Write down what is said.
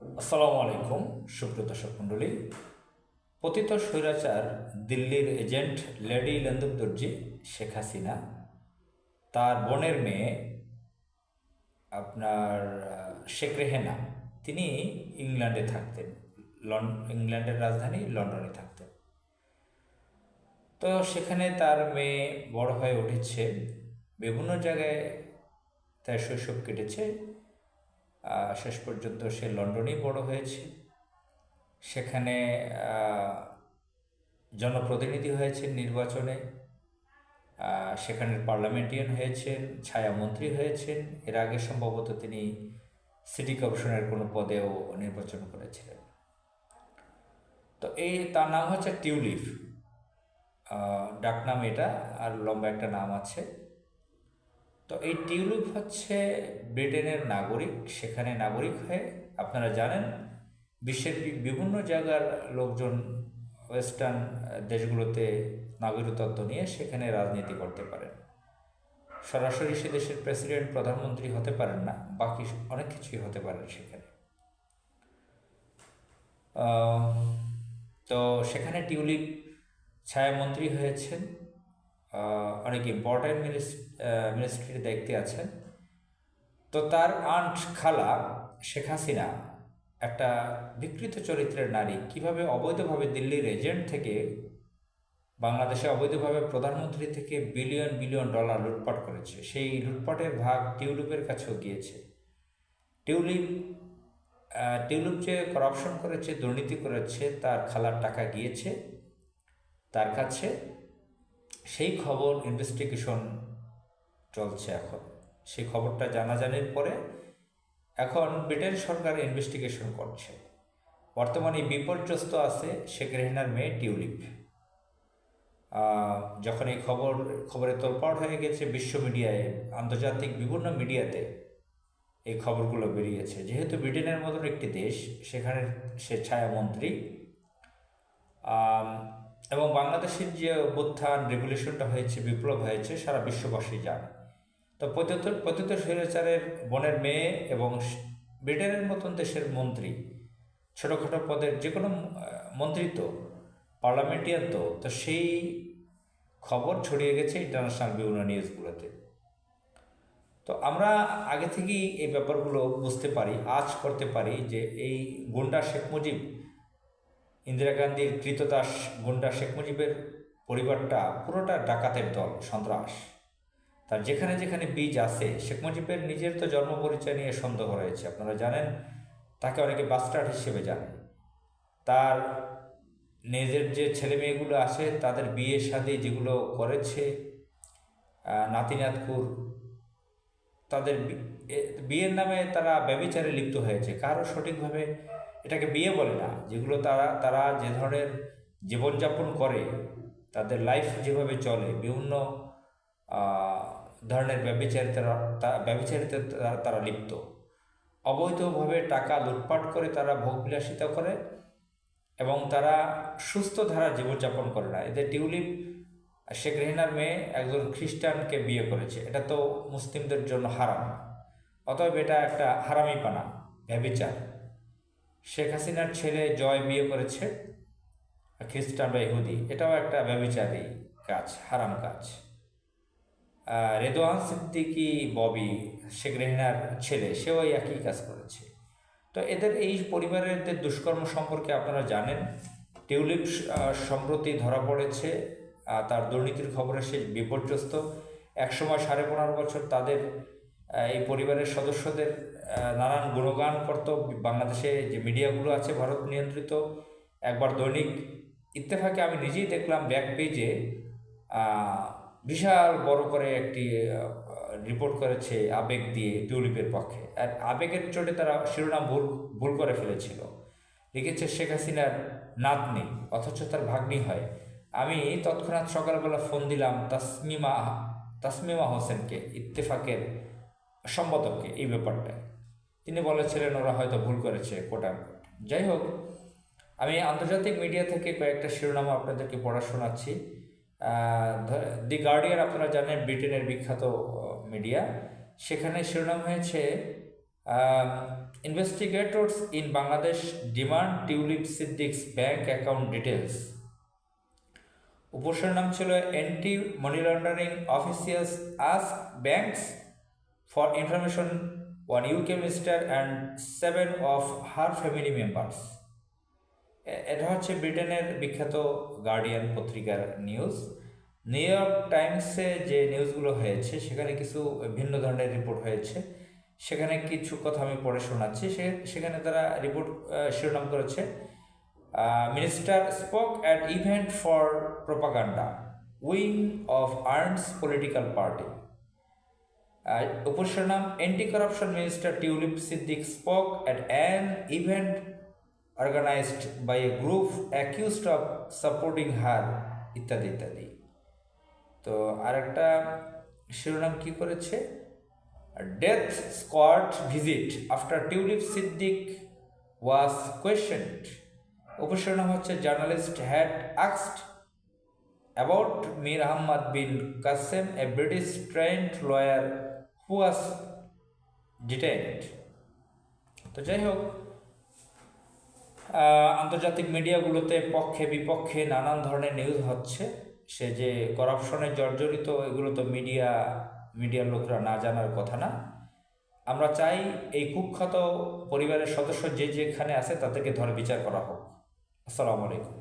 আসসালামু আলাইকুম, সুপ্রিয় দর্শক মণ্ডলী। পতিত স্বৈরাচার দিল্লির এজেন্ট লেডি লেন্দুক দর্জি শেখ হাসিনা, তার বোনের মেয়ে আপনার শেখ রেহেনা, তিনি ইংল্যান্ডে থাকতেন, লন, ইংল্যান্ডের রাজধানী লন্ডনে থাকতেন। তো সেখানে তার মেয়ে বড় হয়ে উঠেছে, বিভিন্ন জায়গায় তার শৈশব কেটেছে। শেষ পর্যন্ত সে লন্ডনেই বড় হয়েছে। সেখানে জনপ্রতিনিধি হয়েছেন নির্বাচনে। সেখানের পার্লামেন্টিয়ান হয়েছেন, ছায়ামন্ত্রী হয়েছেন। এর আগে সম্ভবত তিনি সিটি কর্পোরেশনের কোনো পদেও নির্বাচন করেছিলেন। তো এই, তার নাম হচ্ছে টিউলিপ। ডাকনাম এটা, আর লম্বা একটা নাম আছে। তো এই টিউলিপ হচ্ছে ব্রিটেনের নাগরিক, সেখানে নাগরিক হয়ে আপনারা জানেন বিশ্বের বিভিন্ন জায়গার লোকজন ওয়েস্টার্ন দেশগুলোতে নাগরিকত্ব নিয়ে সেখানে রাজনীতি করতে পারেন। সরাসরি সে দেশের প্রেসিডেন্ট, প্রধানমন্ত্রী হতে পারেন না, বাকি অনেক কিছুই হতে পারেন সেখানে। তো সেখানে টিউলিপ ছায়ামন্ত্রী হয়েছেন। অনেক ইম্পর্ট্যান্ট মিনিস্ট্রির দায়িত্বে আছেন। তো তার আন্ট খালা শেখ হাসিনা একটা বিকৃত চরিত্রের নারী। কীভাবে অবৈধভাবে দিল্লির এজেন্ট থেকে বাংলাদেশে অবৈধভাবে প্রধানমন্ত্রী থেকে বিলিয়ন বিলিয়ন ডলার লুটপাট করেছে, সেই লুটপাটের ভাগ টিউলিপের কাছেও গিয়েছে। টিউলিপ টিউলিপ যে করাপশন করেছে, দুর্নীতি করেছে, তার খালার টাকা গিয়েছে, তার কাছে। সেই খবর ইনভেস্টিগেশন চলছে এখন। সেই খবরটা জানাজানির পরে এখন ব্রিটেন সরকার ইনভেস্টিগেশন করছে। বর্তমানে বিপর্যস্ত আছে শেখ রেহনার মেয়ে টিউলিপ। যখন এই খবর খবরে তোলপাড় হয়ে গেছে, বিশ্ব মিডিয়ায়, আন্তর্জাতিক বিভিন্ন মিডিয়াতে এই খবরগুলো বেরিয়েছে। যেহেতু ব্রিটেনের মতন একটি দেশ সেখানে সে ছায়ামন্ত্রী এবং বাংলাদেশের যে অভ্যুত্থান রেগুলেশনটা হয়েছে, বিপ্লব হয়েছে, সারা বিশ্ববাসী জানে। তো পতিত পতিত স্বৈরাচারের বোনের মেয়ে এবং ব্রিটেনের মতন দেশের মন্ত্রী, ছোটোখাটো পদের যে কোনো মন্ত্রী তো পার্লামেন্টিয়ান তো তো সেই খবর ছড়িয়ে গেছে ইন্টারন্যাশনাল বিভিন্ন নিউজগুলোতে। তো আমরা আগে থেকেই এই ব্যাপারগুলো বুঝতে পারি, আজ করতে পারি যে এই গুন্ডা শেখ মুজিব ইন্দিরা গান্ধীর কৃতদাস গুন্ডা শেখ মুজিবের পরিবারটা পুরোটা ডাকাতের দল সন্ত্রাস। তার যেখানে যেখানে বীজ আছে শেখ মুজিবের নিজের তো জন্ম পরিচয় নিয়ে সন্দেহ রয়েছে। আপনারা জানেন তাকে অনেকে বাস্টার্ড হিসেবে জানে। তার নিজের যে ছেলে মেয়েগুলো আছে তাদের বিয়ে শাদী যেগুলো করেছে আহ, তাদের বিয়ের নামে তারা ব্যবিচারে লিপ্ত হয়েছে। কারও সঠিকভাবে এটাকে বিয়ে বলে না, যেগুলো তারা তারা যে ধরনের জীবনযাপন করে, তাদের লাইফ যেভাবে চলে, বিভিন্ন ধরনের ব্যবিচারে তারা তা- ব্যভিচারিতে তারা তারা লিপ্ত। অবৈধভাবে টাকা লুটপাট করে তারা ভোগবিলাসিতা করে এবং তারা সুস্থ ধারা জীবনযাপন করে না। এদের টিউলিপ, শেখ রেহিনার মেয়ে একজন খ্রিস্টানকে বিয়ে করেছে। এটা তো মুসলিমদের জন্য হারাম। অতএব এটা একটা হারামি পানা ব্যবিচার। শেখ হাসিনার ছেলে জয় বিয়ে করেছে খ্রিস্টান বা ইহুদি। এটাও একটা ব্যবিচারী কাজ, হারাম কাজ। রেদোয়ান সিদ্দিকি ববি, শেখ রেহিনার ছেলে, সেও এই একই কাজ করেছে। তো এদের এই পরিবারের দুষ্কর্ম সম্পর্কে আপনারা জানেন, টিউলিপ সম্প্রতি ধরা পড়েছে তার দুর্নীতির খবরে সে বিপর্যস্ত। একসময় সাড়ে পনেরো বছর তাদের এই পরিবারের সদস্যদের নানান গুণগান করত। বাংলাদেশে যে মিডিয়াগুলো আছে, ভারত নিয়ন্ত্রিত, একবার দৈনিক ইত্তেফাকে আমি নিজেই দেখলাম ব্যাক পেজে বিশাল বড় করে একটি রিপোর্ট করেছে আবেগ দিয়ে টিউলিপের পক্ষে। আর আবেগের চোটে তারা শিরোনাম ভুল ভুল করে ফেলেছিল। লিখেছে, শেখ হাসিনার নাতনি, অথচ তার ভাগ্নি হয়। আমি তৎক্ষণাৎ সকালবেলা ফোন দিলাম তাসমিমা তাসমিমা হোসেনকে, ইত্তেফাকের সম্পাদককে এই ব্যাপারটায়। তিনি বলেছিলেন ওরা হয়তো ভুল করেছে কোটা যাই হোক আমি আন্তর্জাতিক মিডিয়া থেকে কয়েকটা শিরোনাম আপনাদেরকে পড়া শোনাচ্ছি। দি গার্ডিয়ান আপনারা জানেন ব্রিটেনের বিখ্যাত মিডিয়া সেখানে শিরোনাম হয়েছে Um, in Bangladesh demand Tulip Tulip Siddiq's account details. উপসের নাম ছিল anti money laundering officials ask banks for information one UK minister and seven of her family members এটা হচ্ছে ব্রিটেনের বিখ্যাত গার্ডিয়ান পত্রিকার নিউজ নিউ ইয়র্ক টাইমসে যে নিউজগুলো হয়েছে, সেখানে কিছু ভিন্ন ধরনের রিপোর্ট হয়েছে। সেখানে কিছু কথা আমি পড়ে শোনাচ্ছি। সে, সেখানে তারা রিপোর্ট শিরোনাম করেছে minister spoke at event for propaganda wing of arns political party উপশিরোনাম anti corruption minister Tulip Siddiq spoke at an event organised by a group accused of supporting her ইত্যাদি ইত্যাদি। তো আরেকটা শিরোনাম কি করেছে? Death squad visit after Tulip Siddiq was questioned উপশিরোনাম হচ্ছে journalist had আক্সড about Mir Ahmad Bin Quasem a British trained lawyer who was detained তো যাই হোক আন্তর্জাতিক মিডিয়াগুলোতে পক্ষে বিপক্ষে নানান ধরনের নিউজ হচ্ছে। সে যে করাপশনে জর্জরিত, এগুলো তো মিডিয়া মিডিয়ার লোকরা না জানার কথা না। আমরা চাই এই কুখ্যাত পরিবারের সদস্য যে যেখানে আছে তাদেরকে ধরে বিচার করা হোক। আসসালামু আলাইকুম।